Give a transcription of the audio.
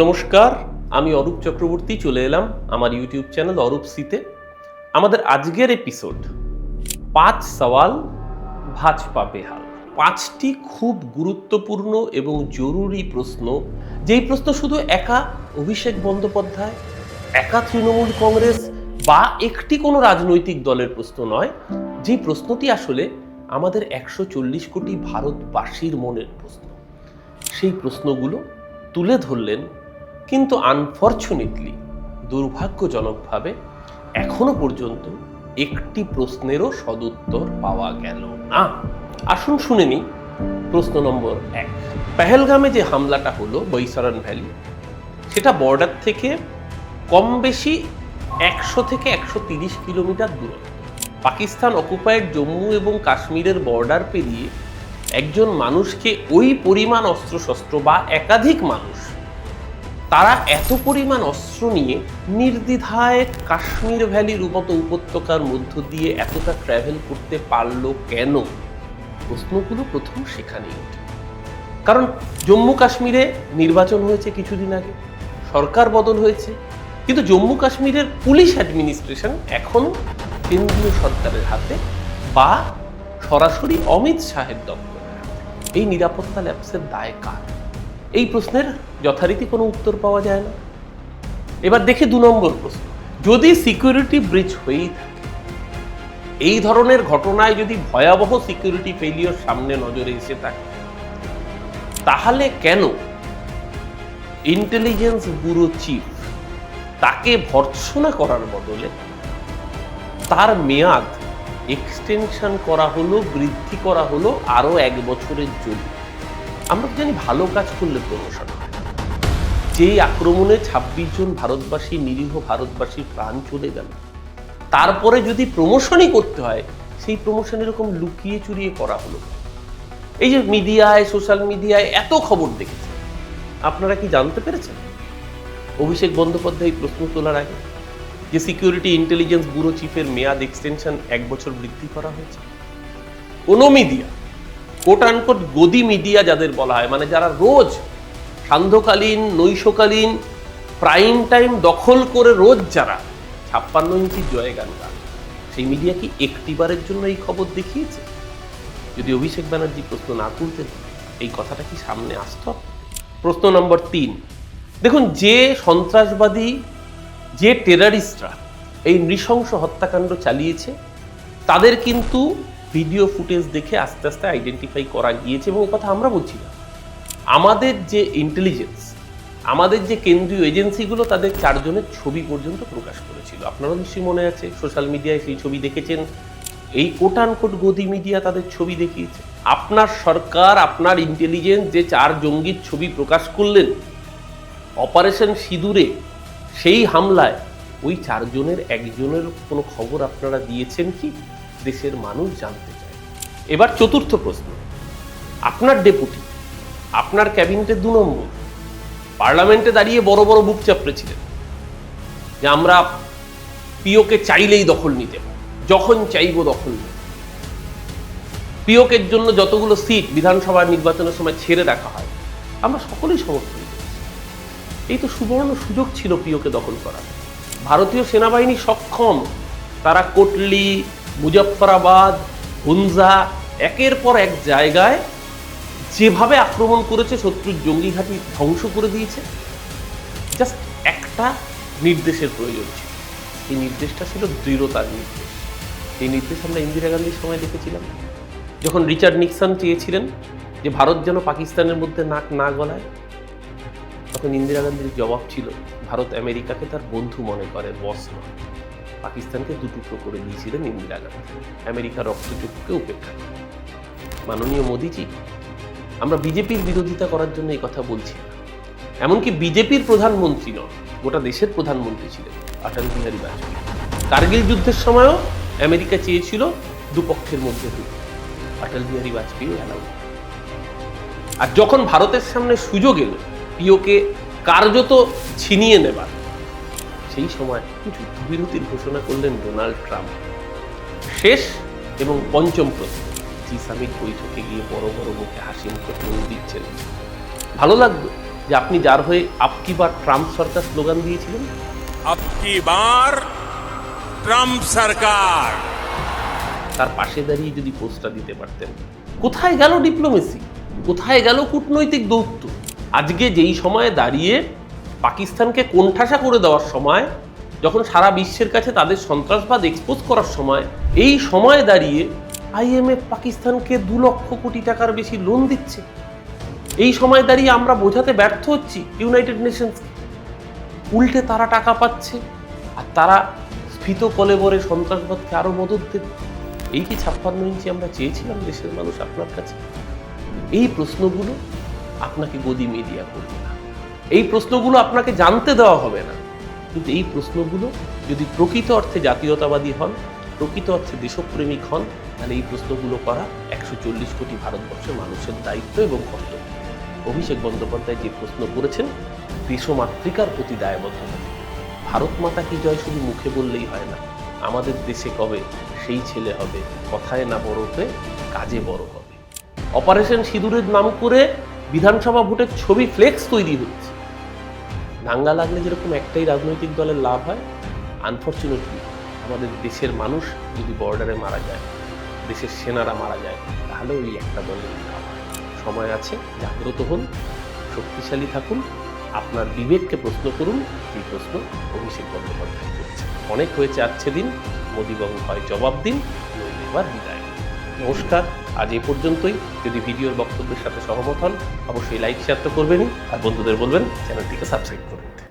নমস্কার, আমি অরূপ চক্রবর্তী, চলে এলাম আমার ইউটিউব চ্যানেল অরূপ সিতে। আমাদের আজকের এপিসোড পাঁচ সওয়াল, ভাজপা বেহাল। পাঁচটি খুব গুরুত্বপূর্ণ এবং জরুরি প্রশ্ন। যেই প্রশ্ন শুধু একা অভিষেক বন্দ্যোপাধ্যায়, একা তৃণমূল কংগ্রেস বা একটি কোনো রাজনৈতিক দলের প্রশ্ন নয়, যে প্রশ্নটি আসলে আমাদের একশো চল্লিশ কোটি ভারতবাসীর মনের প্রশ্ন। সেই প্রশ্নগুলো তুলে ধরলেন কিন্তু আনফর্চুনেটলি দুর্ভাগ্যজনকভাবে এখনও পর্যন্ত একটি প্রশ্নেরও সদুত্তর পাওয়া গেল না। আসুন শুনে নিই প্রশ্ন নম্বর এক। পেহেলগামে যে হামলাটা হলো বৈসারান ভ্যালি, সেটা বর্ডার থেকে কম বেশি একশো থেকে একশো তিরিশ কিলোমিটার দূরে। পাকিস্তান অকুপায়েড জম্মু এবং কাশ্মীরের বর্ডার পেরিয়ে একজন মানুষকে ওই পরিমাণ অস্ত্রশস্ত্র বা একাধিক মানুষ তারা এত পরিমাণ অস্ত্র নিয়ে নির্দ্বিধায় কাশ্মীর ভ্যালির মতো উপত্যকার মধ্য দিয়ে এতটা ট্রাভেল করতে পারল কেন? প্রশ্নগুলো প্রথম সেখানেই কারণ জম্মু কাশ্মীরে নির্বাচন হয়েছে কিছুদিন আগে, সরকার বদল হয়েছে, কিন্তু জম্মু কাশ্মীরের পুলিশ অ্যাডমিনিস্ট্রেশন এখনও কেন্দ্রীয় সরকারের হাতে বা সরাসরি অমিত শাহের দপ্তরের হাতে। এই নিরাপত্তা ল্যাপসের দায় কার? এই প্রশ্নের যথারীতি কোনো উত্তর পাওয়া যায় না। এবার দেখি দু নম্বর প্রশ্ন। যদি সিকিউরিটি ব্রিজ হয়েই থাকে, এই ধরনের ঘটনায় যদি ভয়াবহ সিকিউরিটি ফেলিওর সামনে নজরে এসে থাকে, তাহলে কেন ইন্টেলিজেন্স ব্যুরো চিফ তাকে ভর্ৎসনা করার বদলে তার মেয়াদ এক্সটেনশন করা হলো, বৃদ্ধি করা হলো আরও এক বছরের জন্য? আমরা জানি ভালো কাজ করলে প্রমোশন যেই আক্রমণে ছাব্বিশ জন ভারতবাসী নিরীহ ভারতবাসীর প্রাণ চলে গেল, তারপরে যদি প্রমোশনই করতে হয়, সেই প্রমোশন এরকম লুকিয়ে চুরিয়ে করা হলো। এই যে মিডিয়ায় সোশ্যাল মিডিয়ায় এত খবর দেখেছে। আপনারা কি জানতে পেরেছেন? অভিষেক বন্দ্যোপাধ্যায় প্রশ্ন তোলার আগে যে সিকিউরিটি ইন্টেলিজেন্স ব্যুরো চিফের মেয়াদ এক্সটেনশন এক বছর বৃদ্ধি করা হয়েছে। কোনো মিডিয়া কোট আনকোট গদি মিডিয়া যাদের বলা হয় মানে যারা রোজ সান্ধ্যকালীন, নৈশকালীন প্রাইম টাইম দখল করে রোজ যারা ছাপ্পান্ন ইঞ্চির জয় গান গান সেই মিডিয়া কি একটিবারের জন্য এই খবর দেখিয়েছে? যদি অভিষেক ব্যানার্জি প্রশ্ন না তুলতেন, এই কথাটা কি সামনে আসত? প্রশ্ন নম্বর তিন, দেখুন যে সন্ত্রাসবাদী, যে টেরারিস্টরা এই নৃশংস হত্যাকাণ্ড চালিয়েছে, তাদের কিন্তু ভিডিও ফুটেজ দেখে আস্তে আস্তে আইডেন্টিফাই করা গিয়েছে এবং কথা আমরা বলছি না। আমাদের যে ইন্টেলিজেন্স আমাদের যে কেন্দ্রীয় এজেন্সিগুলো তাদের চারজনের ছবি পর্যন্ত প্রকাশ করেছিল। আপনারও নিশ্চয়ই মনে আছে সোশ্যাল মিডিয়ায় সেই ছবি দেখেছেন। এই কোটান কোট গদি মিডিয়া তাদের ছবি দেখিয়েছে। আপনার সরকার, আপনার ইন্টেলিজেন্স যে চার জঙ্গির ছবি প্রকাশ করলেন অপারেশন সিঁদুরে, সেই হামলায় ওই চারজনের একজনের কোনো খবর আপনারা দিয়েছেন কি? দেশের মানুষ জানতে চায়। এবার চতুর্থ প্রশ্ন। আপনার ডেপুটি, আপনার ক্যাবিনেটের দু নম্বর, পার্লামেন্টে দাঁড়িয়ে বড় বড় বুক চাপড়েছিলেন যে আমরা পিওকে চাইলেই দখল নিতে যখন চাইব দখল নেব পিওকের জন্য যতগুলো সিট বিধানসভা নির্বাচনের সময় ছেড়ে রাখা হয়, আমরা সকলেই সমর্থন এই তো সুবর্ণ সুযোগ ছিল পিওকে দখল করার। ভারতীয় সেনাবাহিনী সক্ষম, তারা কোটলি মুজফ্ফরাবাদ, হুনজা, একের পর এক জায়গায় যেভাবে আক্রমণ করেছে, শত্রুর জঙ্গি ঘাঁটি ধ্বংস করে দিয়েছে। জাস্ট একটা নির্দেশের প্রয়োজন ছিল। এই নির্দেশটা ছিল দৃঢ়তার নির্দেশ। এই নির্দেশ আমরা ইন্দিরা গান্ধীর সময় দেখেছিলাম। যখন রিচার্ড নিক্সন চেয়েছিলেন যে ভারত যেন পাকিস্তানের মধ্যে নাক না গলায়, তখন ইন্দিরা গান্ধীর জবাব ছিল, ভারত আমেরিকাকে তার বন্ধু মনে করে, বস নয় পাকিস্তানকে দুটুকরো করে দিয়েছিলেন ইন্দিরা গান্ধী। আমেরিকার রক্তচক্ষুকে উপেক্ষা করে। মাননীয় মোদিজি, আমরা বিজেপির বিরোধিতা করার জন্য এই কথা বলছি না। এমনকি বিজেপির প্রধানমন্ত্রী নন, গোটা দেশের প্রধানমন্ত্রী ছিলেন অটল বিহারী বাজপেয়ী। কার্গিল যুদ্ধের সময়ও আমেরিকা চেয়েছিল দুপক্ষের মধ্যে যুদ্ধ অটল বিহারী বাজপেয়ী অ্যালাউ আর যখন ভারতের সামনে সুযোগ এলো, পিওকে কার্যত ছিনিয়ে নেবার সেই সময় যুদ্ধবিরতির ঘোষণা করলেন ডোনাল্ড ট্রাম্প। শেষ এবং পঞ্চম প্রশ্ন জি সামিট বৈঠকে গিয়ে বড় বড় মুখে হাসি মুখে ফোন দিচ্ছেন। ভালো লাগবে যে আপনি যার হয়ে আপকি বার ট্রাম্প সরকার স্লোগান দিয়েছিলেন? আপকি বার ট্রাম্প সরকার। তার পাশে দাঁড়িয়ে যদি পোস্টটা দিতে পারতেন। কোথায় গেল ডিপ্লোমেসি? কোথায় গেল কূটনৈতিক দৌত্য? আজকে যেই সময়ে দাঁড়িয়ে পাকিস্তানকে কোণঠাসা করে দেওয়ার সময়, যখন সারা বিশ্বের কাছে তাদের সন্ত্রাসবাদ এক্সপোজ করার সময়, এই সময়ে দাঁড়িয়ে আইএমএফ পাকিস্তানকে দু লক্ষ কোটি টাকার বেশি লোন দিচ্ছে। এই সময় দাঁড়িয়ে আমরা বোঝাতে ব্যর্থ হচ্ছি ইউনাইটেড নেশনসকে উল্টে তারা টাকা পাচ্ছে, আর তারা স্ফীত কলেবরে সন্ত্রাসবাদকে আরও মদত দেবে। এই কি ছাপ্পান্ন ইঞ্চি আমরা চেয়েছিলাম দেশের মানুষ আপনার কাছে? এই প্রশ্নগুলো আপনাকে গদি মিডিয়া করবে না। এই প্রশ্নগুলো আপনাকে জানতে দেওয়া হবে না। কিন্তু এই প্রশ্নগুলো যদি প্রকৃত অর্থে জাতীয়তাবাদী হন, প্রকৃত অর্থে দেশপ্রেমিক হন, তাহলে এই প্রশ্নগুলো করা একশো চল্লিশ কোটি ভারতবর্ষের মানুষের দায়িত্ব এবং কর্তব্য। অভিষেক বন্দ্যোপাধ্যায় যে প্রশ্ন করেছেন, দেশমাতৃকার প্রতি দায়বদ্ধতা ভারত মাতা কি জয় শুধু মুখে বললেই হয় না, আমাদের দেশে কবে সেই ছেলে হবে, কথায় না বড় হয়ে কাজে বড় হবে। অপারেশন সিঁদুরের নাম করে বিধানসভা ভোটের ছবি ফ্লেক্স তৈরি হচ্ছে। দাঙ্গা লাগলে যেরকম একটাই রাজনৈতিক দলের লাভ হয় আনফর্চুনেটলি আমাদের দেশের মানুষ যদি বর্ডারে মারা যায়, দেশের সেনারা মারা যায় তাহলে ওই একটা দলের লাভ সময় আছে, জাগ্রত হন, শক্তিশালী থাকুন, আপনার বিবেককে প্রশ্ন করুন, এই প্রশ্ন অভিষেক বন্দ্যোপাধ্যায় করছে অনেক হয়েছে আজকে দিন, মোদীবাবু হয় জবাব দিন এবার বিদায়। নমস্কার। আজ এ পর্যন্তই। যদি ভিডিওর বক্তব্যের সাথে সহমত হন, অবশ্যই লাইক শেয়ার তো করবেনই। আর বন্ধুদের বলবেন, চ্যানেলটিকে সাবস্ক্রাইব করুন।